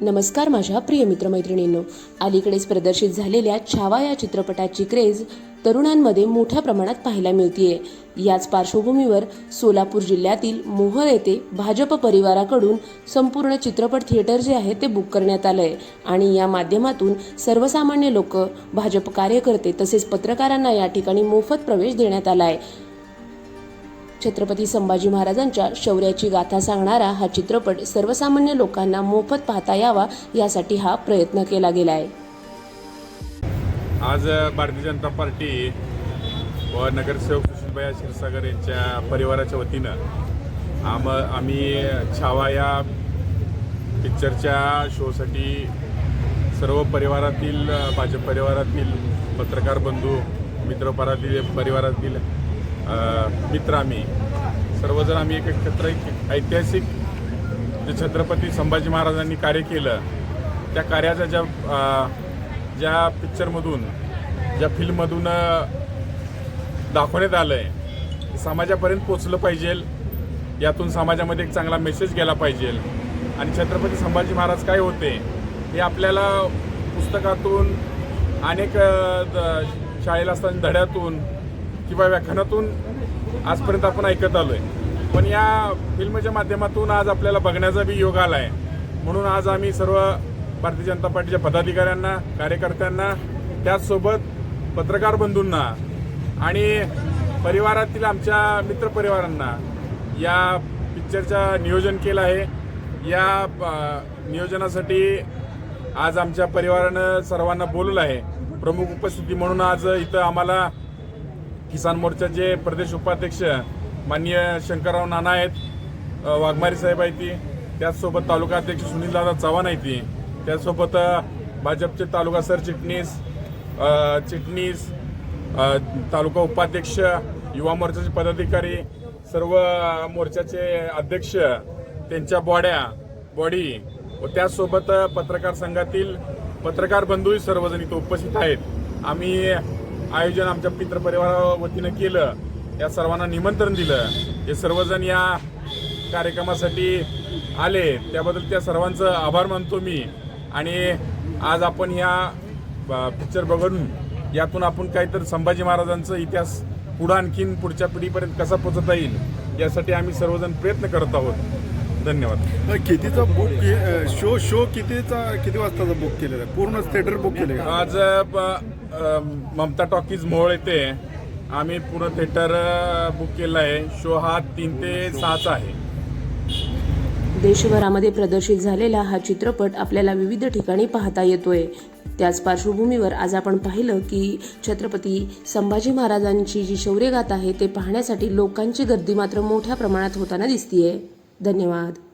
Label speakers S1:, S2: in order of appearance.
S1: नमस्कार माझ्या प्रिय मित्रमैत्रिणींनो. अलीकडेच प्रदर्शित झालेल्या छावा या चित्रपटाची क्रेज तरुणांमध्ये मोठ्या प्रमाणात पाहायला मिळतीये. याच पार्श्वभूमीवर सोलापूर जिल्ह्यातील मोहर येथे भाजप परिवाराकडून संपूर्ण चित्रपट थिएटर जे आहे ते बुक करण्यात आलंय आणि या माध्यमातून सर्वसामान्य लोक भाजप कार्यकर्ते तसेच पत्रकारांना या ठिकाणी मोफत प्रवेश देण्यात आला आहे छत्रपती संभाजी महाराजांच्या शौर्याची गाथा सांगणारा हा चित्रपट सर्वसामान्य लोकांना मोफत पाहता यावा यासाठी हा प्रयत्न केला गेला आहे
S2: आज भारतीय जनता पार्टी व नगरसेवक सुशीलबाई क्षीरसागर यांच्या परिवाराच्या वतीनं आम आम्ही छावा या पिक्चरच्या शोसाठी सर्व परिवारातील भाजप परिवारातील पत्रकार बंधू मित्रपरातील परिवारातील मित्र आम्ही. सर्वजण आम्ही एक एकत्र एक ऐतिहासिक जे छत्रपती संभाजी महाराजांनी कार्य केलं त्या कार्याचा ज्या ज्या पिक्चरमधून ज्या फिल्ममधून दाखवण्यात आलं आहे समाजापर्यंत पोचलं पाहिजे. यातून समाजामध्ये एक चांगला मेसेज गेला पाहिजे. आणि छत्रपती संभाजी महाराज काय होते हे आपल्याला पुस्तकातून अनेक द- शाळेला असताना धड्यातून किंवा व्याख्यानातून आजपर्यंत आपण ऐकत आलो आहे पण या फिल्मच्या माध्यमातून आज आपल्याला बघण्याचा बी योग आला आहे म्हणून आज आम्ही सर्व भारतीय जनता पार्टीच्या पदाधिकाऱ्यांना कार्यकर्त्यांना त्याचसोबत पत्रकार बंधूंना आणि परिवारातील आमच्या मित्रपरिवारांना या पिक्चरचा नियोजन केलं आहे. या नियोजनासाठी आज आमच्या परिवारानं सर्वांना बोलवलं आहे. प्रमुख उपस्थिती म्हणून आज इथं आम्हाला किसान मोर्चाचे प्रदेश उपाध्यक्ष माननीय शंकरराव नाना आहेत वाघमारी साहेब आहेत ती त्याचसोबत तालुका अध्यक्ष सुनीलदादा चव्हाण आहेत ती त्याचसोबत भाजपचे तालुका सरचिटणीस चिटणीस तालुका उपाध्यक्ष युवा मोर्चाचे पदाधिकारी सर्व मोर्चाचे अध्यक्ष त्यांच्या बॉड्या बॉडी व त्याचसोबत पत्रकार संघातील पत्रकार बंधूही सर्वजण इथं उपस्थित आहेत. आम्ही आयोजन आमच्या मित्रपरिवारा वतीनं केलं. या सर्वांना निमंत्रण दिलं. हे सर्वजण या कार्यक्रमासाठी आले. त्याबद्दल त्या सर्वांचं आभार मानतो मी. आणि आज आपण ह्या पिक्चर बघून यातून आपण काहीतरी संभाजी महाराजांचा इतिहास पुढं आणखीन पुढच्या पिढीपर्यंत कसा पोचवता येईल यासाठी आम्ही सर्वजण प्रयत्न करत आहोत. धन्यवाद.
S3: कितीचा बुक के- शो शो कितीचा किती वाजताचा बुक केलेला आहे? पूर्ण थिएटर बुक केले
S2: आज ब- अ, ममता टॉकीज मोहोळ येथे आम्ही पूर्ण थिएटर बुक केलं आहे. शो हा तीन ते सहाचा आहे.
S1: देशभरामध्ये प्रदर्शित झालेला हा चित्रपट आपल्याला विविध ठिकाणी पाहता येतोय. त्याच पार्श्वभूमीवर आज आपण पाहिलं की छत्रपती संभाजी महाराजांची जी शौर्यगाथा आहे ते पाहण्यासाठी लोकांची गर्दी मात्र मोठ्या प्रमाणात होताना दिसतीये. धन्यवाद.